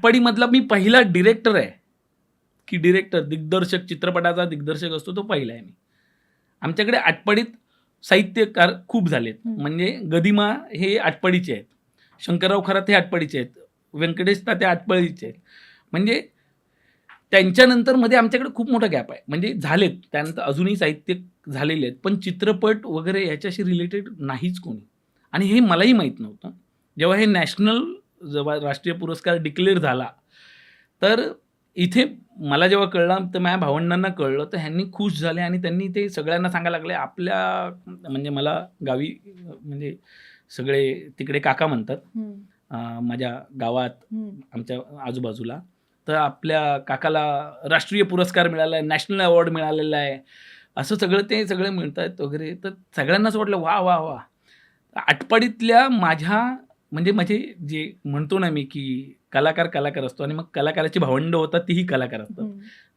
आटपाडीमधला मी पहिला डिरेक्टर आहे. की डिरेक्टर दिग्दर्शक चित्रपटाचा दिग्दर्शक असतो तो पहिला आहे मी. आमच्याकडे आटपाडीत साहित्यकार खूप झालेत. म्हणजे गदिमा हे आटपाडीचे आहेत. शंकरराव खरात हे आटपाडीचे आहेत. व्यंकटेश तात्या आटपाडीचे आहेत. म्हणजे त्यांच्यानंतरमध्ये आमच्याकडे खूप मोठा गॅप आहे. म्हणजे झालेत. त्यानंतर अजूनही साहित्य झालेले आहेत. पण चित्रपट वगैरे याच्याशी रिलेटेड नाहीच कोणी. आणि हे मलाही माहीत नव्हतं. जेव्हा हे नॅशनल जेव्हा राष्ट्रीय पुरस्कार डिक्लेअर झाला तर इथे मला जेव्हा कळलं तर माझ्या भावंडांना कळलं तर ह्यांनी खुश झाले आणि त्यांनी ते सगळ्यांना सांगायला लागले आपल्या म्हणजे मला गावी म्हणजे सगळे तिकडे काका म्हणतात माझ्या गावात. आमच्या आजूबाजूला तर आपल्या काकाला राष्ट्रीय पुरस्कार मिळाला आहे नॅशनल अवॉर्ड मिळालेला आहे असं सगळं ते सगळे मिळत आहेत वगैरे तर सगळ्यांनाच वाटलं वा वा वा आटपाडीतल्या माझ्या म्हणजे माझे जे म्हणतो ना मी की कलाकार कलाकार असतो आणि मग कलाकाराची भावंड होतात तीही कलाकार असतात.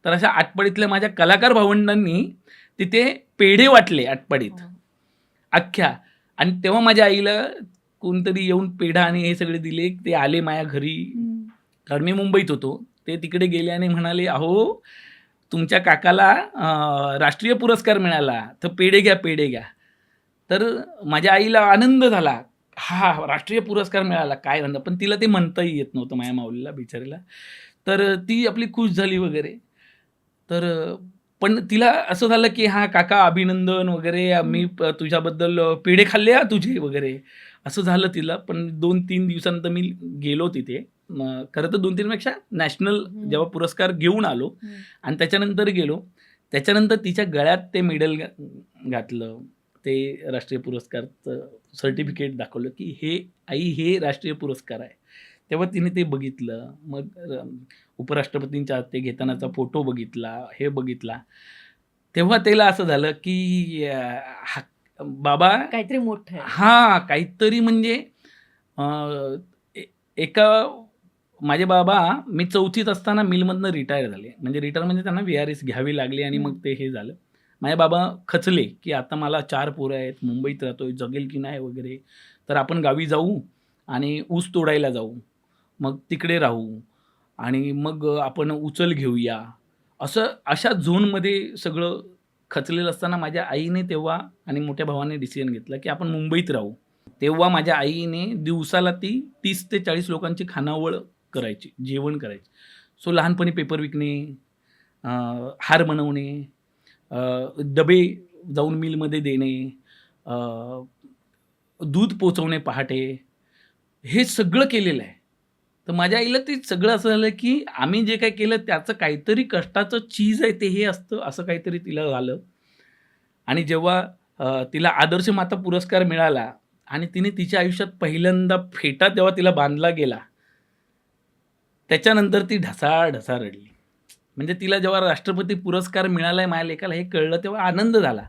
तर अशा आटपाडीतल्या माझ्या कलाकार भावंडांनी तिथे पेढे वाटले आटपाडीत. हा. अख्ख्या. आणि तेव्हा माझ्या आईला कोणतरी येऊन पेढा आणि हे सगळे दिले ते आले माझ्या घरी. कारण मी मुंबईत होतो. ते तिकडे गेले आणि म्हणाले अहो तुमच्या काकाला राष्ट्रीय पुरस्कार मिळाला. तर पेढे घ्या पेढे घ्या. तर माझ्या आईला आनंद झाला. हा राष्ट्रीय पुरस्कार मिळाला काय म्हणता पण तिला ते म्हणताही येत नव्हतं माझ्या माऊलीला बिचारीला. तर ती आपली खुश झाली वगैरे. तर पण तिला असं झालं की हा काका अभिनंदन वगैरे मी तुझ्याबद्दल पेढे खाल्ले हा तुझे वगैरे. असं झालं तिला. पण दोन तीन दिवसानंतर मी गेलो तिथे. खरं तर दोन तीनपेक्षा नॅशनल. जेव्हा पुरस्कार घेऊन आलो. आणि त्याच्यानंतर गेलो. त्याच्यानंतर तिच्या गळ्यात ते मेडल घातलं. ते राष्ट्रीय पुरस्कारचं सर्टिफिकेट दाखवलं की हे आई हे राष्ट्रीय पुरस्कार आहे. तेव्हा तिने ते बघितलं. मग उपराष्ट्रपतींच्या ते घेतानाचा फोटो बघितला हे बघितला. तेव्हा त्याला असं झालं की हा- बाबा काहीतरी मोठं हा काहीतरी म्हणजे एका माझे बाबा मी चौथीत असताना मिलमधनं रिटायर झाले. म्हणजे रिटायर म्हणजे त्यांना व्ही आर एस घ्यावी लागली आणि मग ते हे झालं. माझे बाबा खचले की आता मला चार पोरं आहेत मुंबईत राहतोय जगेल की नाही वगैरे. तर आपण गावी जाऊ आणि ऊस तोडायला जाऊ. मग तिकडे राहू आणि मग आपण उचल घेऊया. असं अशा झोनमध्ये सगळं खचलेलं असताना माझ्या आईने तेव्हा आणि मोठ्या भावाने डिसिजन घेतला की आपण मुंबईत राहू. तेव्हा माझ्या आईने दिवसाला ती तीस ते चाळीस लोकांची खानावळ करायची जेवण करायची. सो लहानपणी पेपर विकणे हार बनवणे डबे जाऊन मिलमध्ये देणे दूध पोचवणे पहाटे हे सगळं केलेलं आहे. तर माझ्या आईला ते सगळं असं झालं की आम्ही जे काय केलं त्याचं काहीतरी कष्टाचं चीज आहे ते हे असतं असं काहीतरी तिला झालं. आणि जेव्हा तिला आदर्श माता पुरस्कार मिळाला आणि तिने तिच्या आयुष्यात पहिल्यांदा फेटा तेव्हा तिला बांधला गेला त्याच्यानंतर ती ढसा ढसा रडली. म्हणजे तिला जेव्हा राष्ट्रपती पुरस्कार मिळाला आहे माझ्या लेखाला हे कळलं तेव्हा आनंद झाला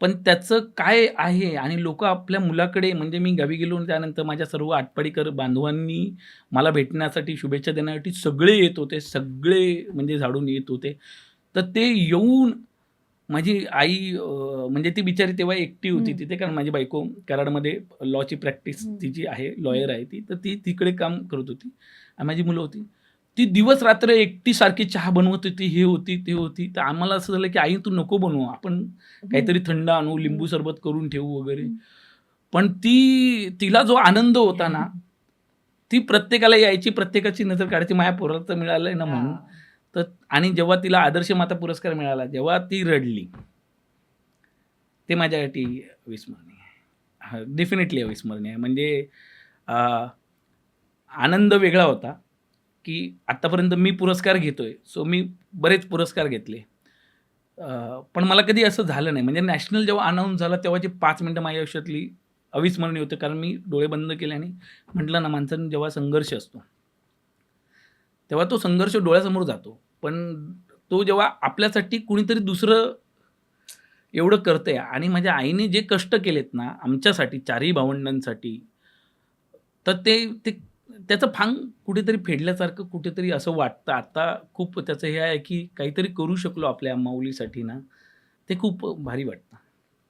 पण त्याचं काय आहे आणि लोक आपल्या मुलाकडे म्हणजे मी गावी गेलो त्यानंतर माझ्या सर्व आटपाडीकर बांधवांनी मला भेटण्यासाठी शुभेच्छा देण्यासाठी सगळे येत होते सगळे म्हणजे झाडून येत होते तर ते येऊन माझी आई म्हणजे ती बिचारी तेव्हा एकटी होती. तिथे कारण माझी बायको कराडमध्ये लॉची प्रॅक्टिस. तिची आहे लॉयर आहे ती तर ती तिकडे काम करत होती आणि माझी मुलं होती ती दिवस रात्र एकटी सारखी चहा बनवत होती हे होती ते होती. तर आम्हाला असं झालं की आई तू नको बनवू. आपण काहीतरी थंड आणू लिंबू सरबत करून ठेवू वगैरे. पण ती तिला जो आनंद होता ना ती प्रत्येकाला यायची प्रत्येकाची नजर काढायची. माझ्या पोराचं मिळालंय ना म्हणून. तर आणि जेव्हा तिला आदर्श माता पुरस्कार मिळाला जेव्हा ती रडली ते माझ्यासाठी अविस्मरणीय आहे. डेफिनेटली अविस्मरणीय आहे. म्हणजे आनंद वेगळा होता. की आत्तापर्यंत मी पुरस्कार घेतोय. सो मी बरेच पुरस्कार घेतले. पण मला कधी असं झालं नाही. म्हणजे नॅशनल जेव्हा अनाऊन्स झाला तेव्हा जे पाच मिनटं माझ्या आयुष्यातली अविस्मरणीय होते. कारण मी डोळे बंद केले आणि म्हटलं ना माणसाने जेव्हा संघर्ष असतो तेव्हा तो संघर्ष डोळ्यासमोर जातो. पण तो जेव्हा आपल्यासाठी कुणीतरी दुसरं एवढं करतंय आणि माझ्या आईने जे कष्ट केलेत ना आमच्यासाठी चारही भावंडांसाठी तर ते ते त्याचं फांग कुठेतरी फेडल्यासारखं कुठेतरी असं वाटतं. आता खूप त्याचं हे आहे की काहीतरी करू शकलो आपल्या माऊलीसाठी ना ते खूप भारी वाटतं.